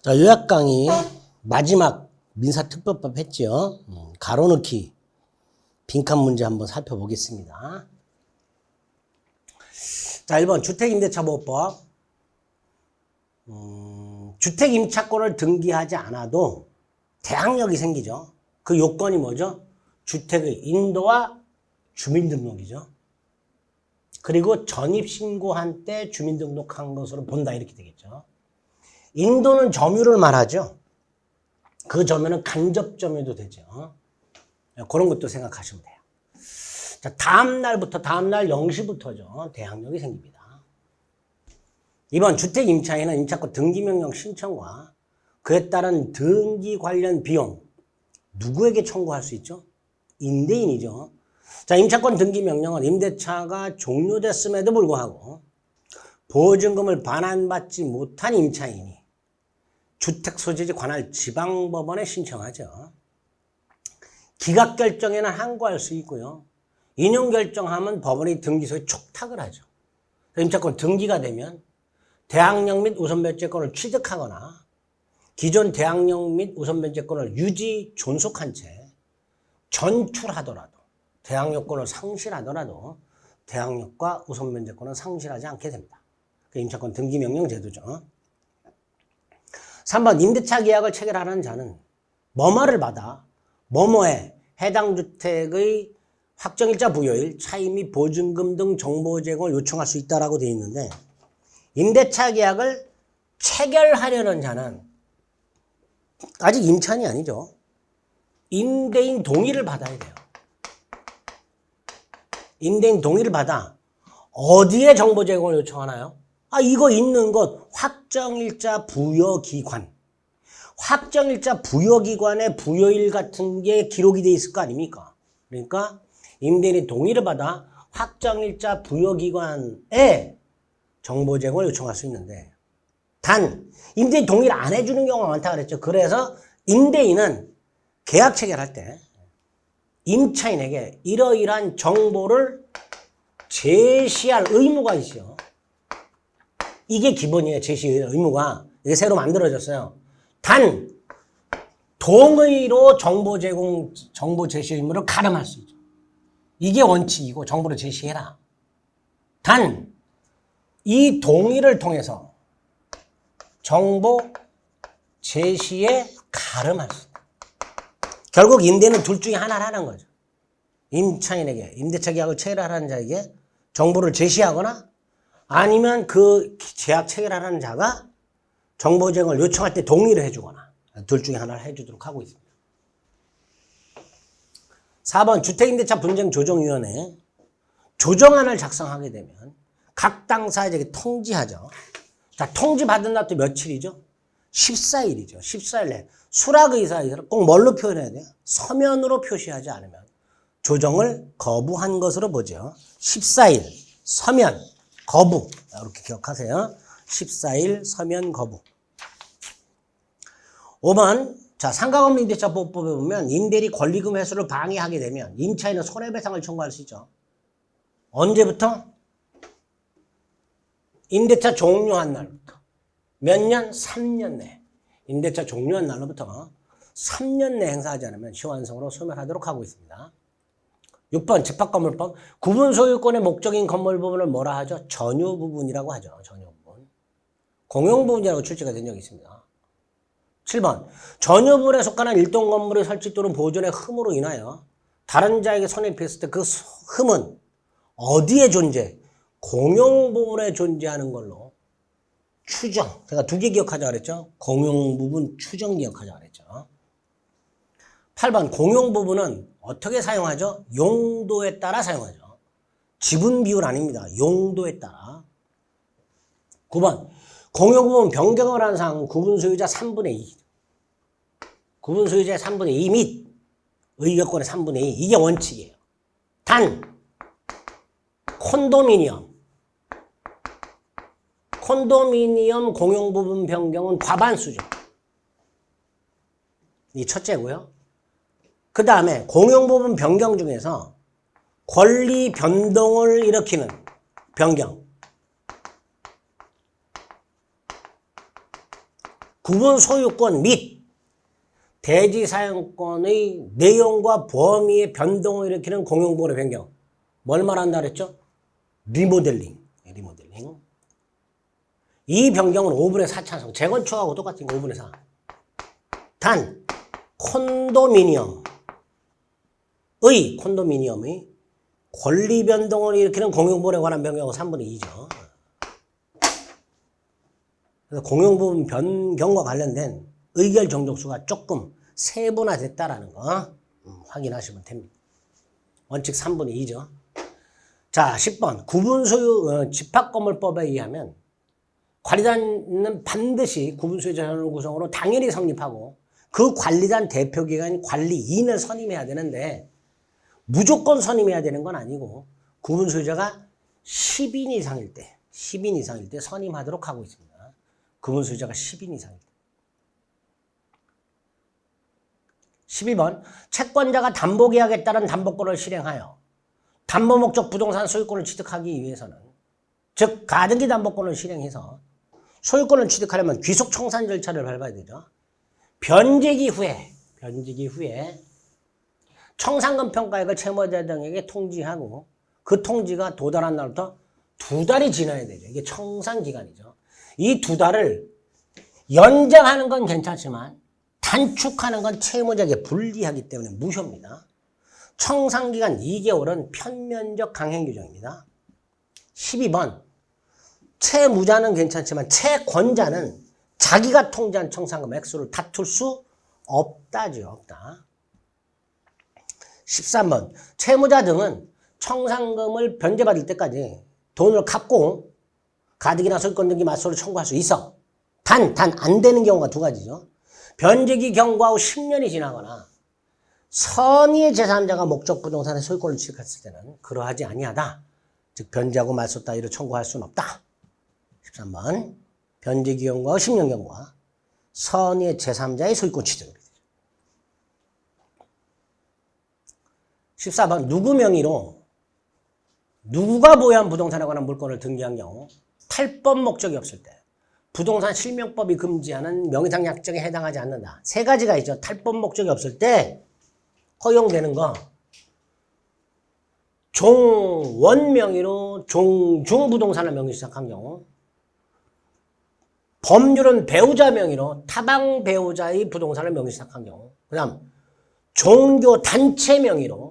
자, 요약 강의 마지막 민사특별법 했죠. 음, 가로넣기 빈칸 문제 한번 살펴보겠습니다. 자, 1번 주택임대차보호법. 음, 주택임차권을 등기하지 않아도 대항력이 생기죠. 그 요건이 뭐죠? 주택의 인도와 주민등록이죠. 그리고 전입신고한 때 주민등록한 것으로 본다 이렇게 되겠죠. 인도는 점유를 말하죠. 그 점유는 간접 점유도 되죠. 그런 것도 생각하시면 돼요. 자, 다음 날부터, 다음 날 0시부터죠. 대항력이 생깁니다. 이번 주택 임차인은 임차권 등기 명령 신청과 그에 따른 등기 관련 비용, 누구에게 청구할 수 있죠? 임대인이죠. 자, 임차권 등기 명령은 임대차가 종료됐음에도 불구하고 보증금을 반환받지 못한 임차인이 주택 소재지 관할 지방법원에 신청하죠. 기각 결정에는 항고할 수 있고요. 인용 결정하면 법원이 등기소에 촉탁을 하죠. 임차권 등기가 되면 대항력 및 우선변제권을 취득하거나 기존 대항력 및 우선변제권을 유지 존속한 채 전출하더라도 대항력권을 상실하더라도 대항력과 우선변제권은 상실하지 않게 됩니다. 그 임차권 등기명령 제도죠. 3번 임대차 계약을 체결하는 자는 뭐뭐를 받아 뭐뭐에 해당 주택의 확정일자 부여일, 차임 및 보증금 등 정보 제공을 요청할 수 있다라고 되어 있는데 임대차 계약을 체결하려는 자는 아직 임차인이 아니죠. 임대인 동의를 받아야 돼요. 임대인 동의를 받아 어디에 정보 제공을 요청하나요? 아, 이거 있는 것 확정일자 부여기관. 확정일자 부여기관에 부여일 같은 게 기록이 돼 있을 거 아닙니까? 그러니까 임대인이 동의를 받아 확정일자 부여기관에 정보 제공을 요청할 수 있는데 단 임대인 동의를 안 해주는 경우가 많다 그랬죠. 그래서 임대인은 계약 체결할 때 임차인에게 이러이러한 정보를 제시할 의무가 있어요. 이게 기본이에요. 제시 의무가. 이게 새로 만들어졌어요. 단 동의로 정보 제공, 정보 제시 의무를 가름할 수 있죠. 이게 원칙이고 정보를 제시해라. 단 이 동의를 통해서 정보 제시에 가름할 수 있다. 결국 임대는 둘 중에 하나를 하는 거죠. 임차인에게 임대차 계약을 체결하는 자에게 정보를 제시하거나 아니면 그 계약 체결하는 자가 정보 제공을 요청할 때 동의를 해주거나 둘 중에 하나를 해주도록 하고 있습니다. 4번 주택임대차 분쟁 조정위원회 조정안을 작성하게 되면 각 당사자에게 통지하죠. 자, 통지 받은 날도 며칠이죠? 14일이죠. 14일 내 수락의사를 꼭 뭘로 표현해야 돼요? 서면으로 표시하지 않으면 조정을 거부한 것으로 보죠. 14일 서면 거부 이렇게 기억하세요. 14일 서면 거부 5번 자 상가금리 임대차 보호법에 보면 임대리 권리금 회수를 방해하게 되면 임차인은 손해배상을 청구할 수 있죠. 언제부터? 임대차 종료한 날부터. 몇 년? 3년 내. 임대차 종료한 날로부터 3년 내 행사하지 않으면 시환성으로 소멸하도록 하고 있습니다. 6번 집합건물법 구분 소유권의 목적인 건물 부분을 뭐라 하죠? 전유 부분이라고 하죠. 전유 부분. 공용 부분이라고 출제가 된 적이 있습니다. 7번 전유 부분에 속하는 일동 건물의 설치 또는 보존의 흠으로 인하여 다른 자에게 손해 피했을 때 그 흠은 어디에 존재? 공용 부분에 존재하는 걸로 추정. 제가 두 개 기억하자 그랬죠? 공용 부분 추정 기억하자 그랬죠. 8번 공용 부분은 어떻게 사용하죠? 용도에 따라 사용하죠. 지분 비율 아닙니다. 용도에 따라. 9번 공용 부분 변경을 한상 구분 소유자 3분의 2. 구분 소유자의 3분의 2 및 의결권의 3분의 2. 이게 원칙이에요. 단 콘도미니엄 콘도미니엄 공용 부분 변경은 과반수죠. 이 첫째고요. 그 다음에 공용 부분 변경 중에서 권리 변동을 일으키는 변경. 구분 소유권 및 대지 사용권의 내용과 범위의 변동을 일으키는 공용보호의 변경. 뭘 말한다 그랬죠? 리모델링. 리모델링. 이 변경은 5분의 4 찬성. 재건축하고 똑같은 거 5분의 4. 단, 콘도미니엄 의, 콘도미니엄의 권리 변동을 일으키는 공용보호에 관한 변경은 3분의 2죠. 그래서 공용부분 변경과 관련된 의결 정족수가 조금 세분화됐다라는 거 음, 확인하시면 됩니다. 원칙 3분의 2죠. 자, 10번. 구분소유 어, 집합건물법에 의하면 관리단은 반드시 구분소유 자산을 구성으로 당연히 성립하고 그 관리단 대표기관인 관리인을 선임해야 되는데 무조건 선임해야 되는 건 아니고 구분 소유자가 10인 이상일 때, 10인 이상일 때 선임하도록 하고 있습니다. 구분 소유자가 10인 이상일 때. 12번 채권자가 담보계약에 따른 담보권을 실행하여 담보 목적 부동산 소유권을 취득하기 위해서는 즉 가등기 담보권을 실행해서 소유권을 취득하려면 귀속 청산 절차를 밟아야 되죠. 변제기 후에 변제기 후에 청산금 평가액을 채무자 등에게 통지하고 그 통지가 도달한 날부터 두 달이 지나야 되죠. 이게 청산 기간이죠. 이 두 달을 연장하는 건 괜찮지만 단축하는 건 채무자에게 불리하기 때문에 무효입니다. 청산기간 2개월은 편면적 강행 규정입니다. 12번 채무자는 괜찮지만 채권자는 자기가 통지한 청산금 액수를 다툴 수 없다죠. 없다. 13번 채무자 등은 청산금을 변제받을 때까지 돈을 갚고 가득이나 소유권 등기 맞소를 청구할 수 있어. 단, 단 안 되는 경우가 두 가지죠. 변제기 경과 후 10년이 지나거나 선의의 제3자가 목적 부동산의 소유권을 취득했을 때는 그러하지 아니하다. 즉 변제하고 말소 따위로 청구할 수는 없다. 13번 변제기 경과 후 10년 경과 선의의 제3자의 소유권 취득을 14번 누구 명의로 누가 보유한 부동산에 관한 물건을 등기한 경우 탈법 목적이 없을 때 부동산 실명법이 금지하는 명의상 약정에 해당하지 않는다. 세 가지가 있죠. 탈법 목적이 없을 때 허용되는 거. 종원 명의로 종중 부동산을 명의 시작한 경우 법률은 배우자 명의로 타방 배우자의 부동산을 명의 시작한 경우 그 다음 종교 단체 명의로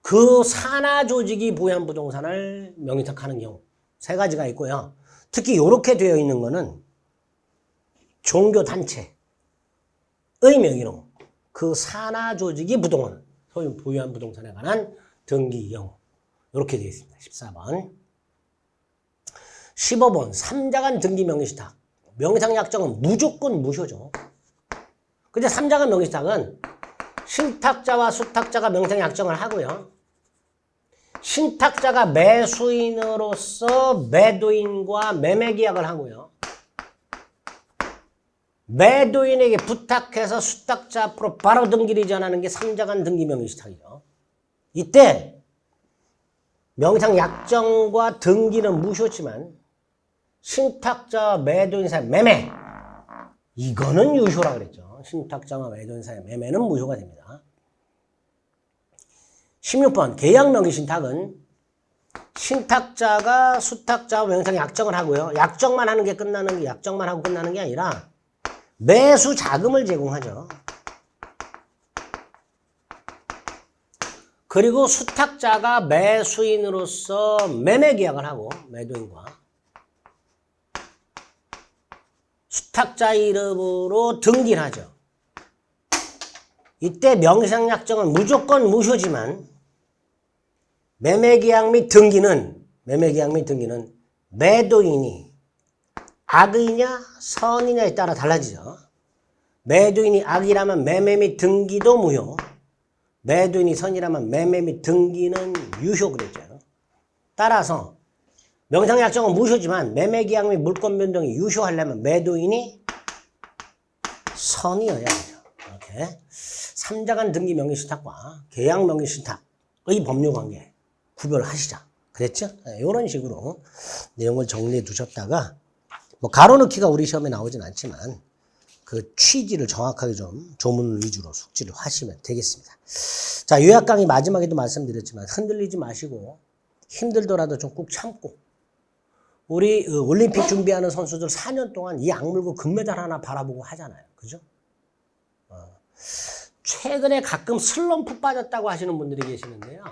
그 산하 조직이 부여한 부동산을 명의탁하는 경우 세 가지가 있고요. 특히 이렇게 되어 있는 거는 종교 단체의 명의로 그 산하 조직이 부동산 소유 보유한 부동산에 관한 등기 경우 이렇게 되어 있습니다. 14번 15번 3자간 등기 명의시탁 명의상 약정은 무조건 무효죠. 근데 3자간 명의시탁은 신탁자와 수탁자가 명의상 약정을 하고요. 신탁자가 매수인으로서 매도인과 매매 계약을 하고요. 매도인에게 부탁해서 수탁자 앞으로 바로 등기를 이전하는 게 3자간 등기 명의시탁이죠. 이때 명의상 약정과 등기는 무효지만 신탁자와 매도인 사이 매매 이거는 유효라 그랬죠. 신탁자와 매도인 사이 매매는 무효가 됩니다. 16번 계약 명의 신탁은 신탁자가 수탁자와 명의상 약정을 하고요. 약정만 하는 게 끝나는 게 약정만 하고 끝나는 게 아니라 매수 자금을 제공하죠. 그리고 수탁자가 매수인으로서 매매 계약을 하고 매도인과 수탁자 이름으로 등기를 하죠. 이때 명의상 약정은 무조건 무효지만 매매계약 및 등기는 매매계약 및 등기는 매도인이 악이냐 선이냐에 따라 달라지죠. 매도인이 악이라면 매매 및 등기도 무효. 매도인이 선이라면 매매 및 등기는 유효 그랬죠. 따라서 명상 약정은 무효지만 매매계약 및 물권 변동이 유효하려면 매도인이 선이어야 되죠. 이렇게 3자간 등기 명의신탁과 계약 명의신탁의 법률 관계 구별하시자. 그랬죠? 이런 식으로 내용을 정리해 두셨다가 뭐 가로넣기가 우리 시험에 나오진 않지만 그 취지를 정확하게 좀 조문 위주로 숙지를 하시면 되겠습니다. 자, 요약 강의 마지막에도 말씀드렸지만 흔들리지 마시고 힘들더라도 좀 꾹 참고 우리 어, 올림픽 준비하는 선수들 4년 동안 이 악물고 금메달 하나 바라보고 하잖아요. 그죠? 어. 최근에 가끔 슬럼프 빠졌다고 하시는 분들이 계시는데요.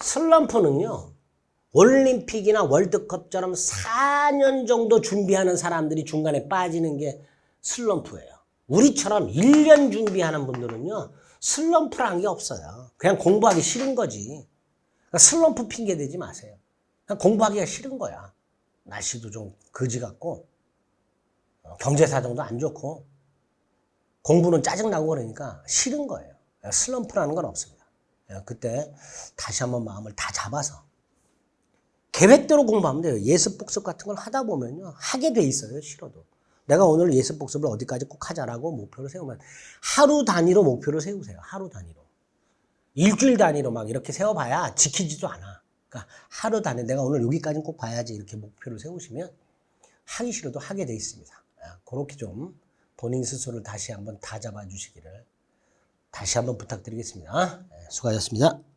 슬럼프는요. 올림픽이나 월드컵처럼 4년 정도 준비하는 사람들이 중간에 빠지는 게 슬럼프예요. 우리처럼 1년 준비하는 분들은요. 슬럼프라는 게 없어요. 그냥 공부하기 싫은 거지. 그러니까 슬럼프 핑계 대지 마세요. 그냥 공부하기가 싫은 거야. 날씨도 좀 거지 같고 어, 경제 사정도 안 좋고 공부는 짜증나고 그러니까 싫은 거예요. 슬럼프라는 건 없습니다. 예, 그때 다시 한번 마음을 다 잡아서 계획대로 공부하면 돼요. 예습 복습 같은 걸 하다 보면요. 하게 돼 있어요. 싫어도. 내가 오늘 예습 복습을 어디까지 꼭 하자라고 목표를 세우면 하루 단위로 목표를 세우세요. 하루 단위로. 일주일 단위로 막 이렇게 세워봐야 지키지도 않아. 그러니까 하루 단위 내가 오늘 여기까지는 꼭 봐야지 이렇게 목표를 세우시면 하기 싫어도 하게 돼 있습니다. 아, 그렇게 좀 본인 스스로를 다시 한번 다 잡아 주시기를 다시 한번 부탁드리겠습니다. 네, 수고하셨습니다.